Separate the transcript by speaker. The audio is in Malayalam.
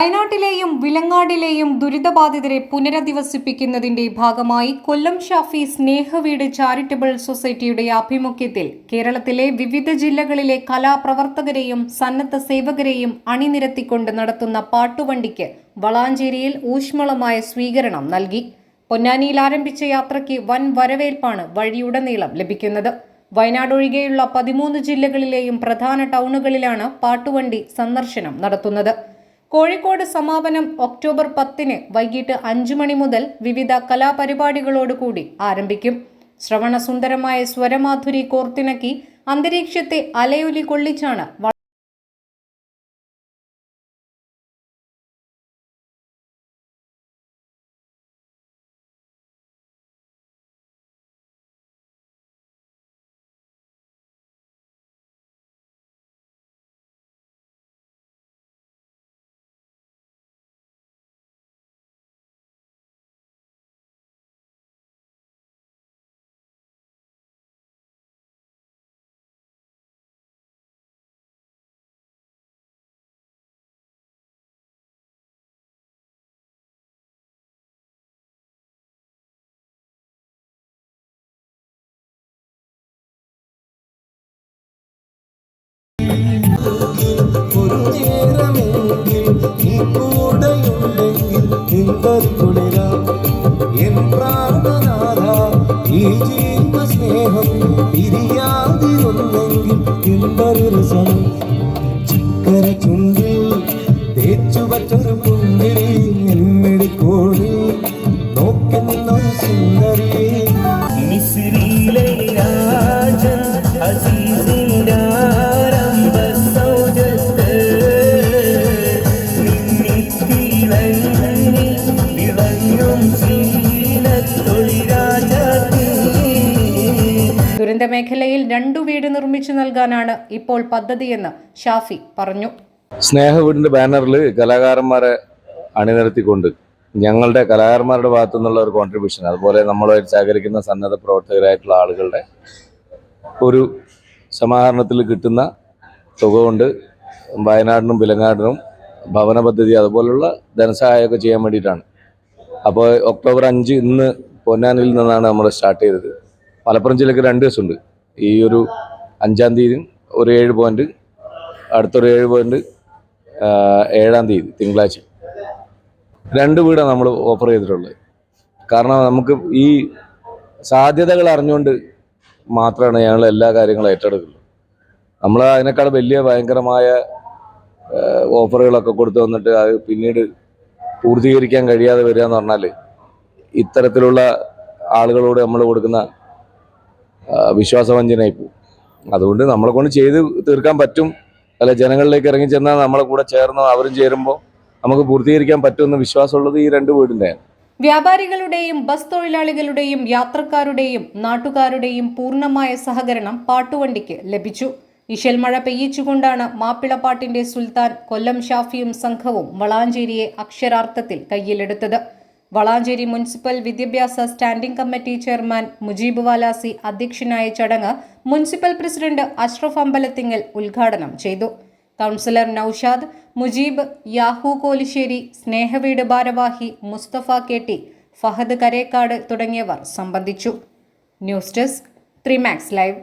Speaker 1: വയനാട്ടിലെയും വിലങ്ങാടിലെയും ദുരിതബാധിതരെ പുനരധിവസിപ്പിക്കുന്നതിന്റെ ഭാഗമായി കൊല്ലം ഷാഫി സ്നേഹവീട് ചാരിറ്റബിൾ സൊസൈറ്റിയുടെ ആഭിമുഖ്യത്തിൽ കേരളത്തിലെ വിവിധ ജില്ലകളിലെ കലാപ്രവർത്തകരെയും സന്നദ്ധ സേവകരെയും അണിനിരത്തിക്കൊണ്ട് നടത്തുന്ന പാട്ടുവണ്ടിക്ക് വളാഞ്ചേരിയിൽ ഊഷ്മളമായ സ്വീകരണം നൽകി. പൊന്നാനിയിൽ ആരംഭിച്ച യാത്രയ്ക്ക് വൻ വരവേൽപ്പാണ് വഴിയുടനീളം ലഭിക്കുന്നത്. വയനാട് ഒഴികെയുള്ള പതിമൂന്ന് ജില്ലകളിലെയും പ്രധാന ടൗണുകളിലാണ് പാട്ടുവണ്ടി സന്ദർശനം നടത്തുന്നത്. കോഴിക്കോട് സമാപനം ഒക്ടോബർ പത്തിന് വൈകിട്ട് അഞ്ചു മണി മുതൽ വിവിധ കലാപരിപാടികളോടുകൂടി ആരംഭിക്കും. ശ്രവണസുന്ദരമായ സ്വരമാധുരി കോർത്തിണക്കി അന്തരീക്ഷത്തെ അലയൊലി കൊള്ളിച്ചാണ്
Speaker 2: ഒരു നേരമെങ്കിൽ നീ കൂടെയുണ്ടെങ്കിൽ എന്തൊരു കുളിരാം എൻ പ്രാണനാഥ ഈ ജീവ സ്നേഹം പിരിയാതിരുന്നെങ്കിൽ എന്തൊരു രസം ചക്കര ചുണ്ടിൽ തേച്ചു പറ്റൊരു നോക്കുന്നൊരു സുന്ദരി. മിസ്രിയിലെ രാജൻ ആരംഭ
Speaker 1: ദുരന്ത മേഖലയിൽ രണ്ടു വീട് നിർമ്മിച്ചു നൽകാനാണ് ഇപ്പോൾ പദ്ധതിയെന്ന് ഷാഫി പറഞ്ഞു.
Speaker 3: സ്നേഹവീടിന്റെ ബാനറിൽ കലാകാരന്മാരെ അണിനിരത്തിക്കൊണ്ട് ഞങ്ങളുടെ കലാകാരന്മാരുടെ ഭാഗത്തു നിന്നുള്ള ഒരു കോൺട്രിബ്യൂഷൻ അതുപോലെ നമ്മൾ സഹകരിക്കുന്ന സന്നദ്ധ പ്രവർത്തകരായിട്ടുള്ള ആളുകളുടെ ഒരു സമാഹരണത്തിൽ കിട്ടുന്ന തുക കൊണ്ട് വയനാടിനും വിലങ്ങാടിനും ഭവന പദ്ധതി അതുപോലുള്ള ധനസഹായമൊക്കെ ചെയ്യാൻ വേണ്ടിയിട്ടാണ്. അപ്പോൾ ഒക്ടോബർ അഞ്ച് ഇന്ന് പൊന്നാനിൽ നിന്നാണ് നമ്മൾ സ്റ്റാർട്ട് ചെയ്തത്. മലപ്പുറം ജില്ലക്ക് രണ്ട് ദിവസമുണ്ട് ഈ ഒരു അഞ്ചാം തീയതിയും ഒരു ഏഴ് പോയിന്റ് അടുത്തൊരു ഏഴ് പോയിന്റ് ഏഴാം തീയതി തിങ്കളാഴ്ച. രണ്ട് വീടാണ് നമ്മൾ ഓഫർ ചെയ്തിട്ടുള്ളത്. കാരണം നമുക്ക് ഈ സാധ്യതകൾ അറിഞ്ഞുകൊണ്ട് മാത്രമാണ് ഞങ്ങൾ എല്ലാ കാര്യങ്ങളും ഏറ്റെടുക്കുന്നത്. നമ്മൾ അതിനേക്കാൾ വലിയ ഭയങ്കരമായ ഓഫറുകളൊക്കെ കൊടുത്തു വന്നിട്ട് അത് പിന്നീട് പൂർത്തീകരിക്കാൻ കഴിയാതെ വരിക എന്ന് പറഞ്ഞാൽ ഇത്തരത്തിലുള്ള ആളുകളോട് നമ്മൾ കൊടുക്കുന്ന ആ, വിശ്വാസവഞ്ചനയായി പോകും അതുകൊണ്ട് നമ്മളെ കൊണ്ട് ചെയ്ത് തീർക്കാൻ പറ്റും. അല്ല ജനങ്ങളിലേക്ക് ഇറങ്ങി ചെന്നാൽ നമ്മളെ കൂടെ ചേർന്ന് അവരും ചേരുമ്പോൾ നമുക്ക് പൂർത്തീകരിക്കാൻ പറ്റുമെന്ന് വിശ്വാസമുള്ളത് ഈ രണ്ട് വീടിന്റെയാണ്.
Speaker 1: വ്യാപാരികളുടെയും ബസ് തൊഴിലാളികളുടെയും യാത്രക്കാരുടെയും നാട്ടുകാരുടെയും പൂർണമായ സഹകരണം പാട്ടുവണ്ടിക്ക് ലഭിച്ചു. ഇഷൽ മഴ പെയ്യിച്ചുകൊണ്ടാണ് മാപ്പിളപ്പാട്ടിന്റെ സുൽത്താൻ കൊല്ലം ഷാഫിയും സംഘവും വളാഞ്ചേരിയെ അക്ഷരാർത്ഥത്തിൽ കയ്യിലെടുത്തത്. വളാഞ്ചേരി മുനിസിപ്പൽ വിദ്യാഭ്യാസ standing committee chairman Mujeeb Valasi അധ്യക്ഷനായ ചടങ്ങ് മുനിസിപ്പൽ പ്രസിഡന്റ് അഷ്റഫ് അമ്പലത്തിങ്ങൽ ഉദ്ഘാടനം ചെയ്തു. കൗൺസിലർ നൌഷാദ് മുജീബ് യാഹു കോലിശ്ശേരി സ്നേഹവീട് ഭാരവാഹി മുസ്തഫ കെ ടി ഫഹദ് കരേക്കാട് തുടങ്ങിയവർ സംബന്ധിച്ചു. News desk Trimax live.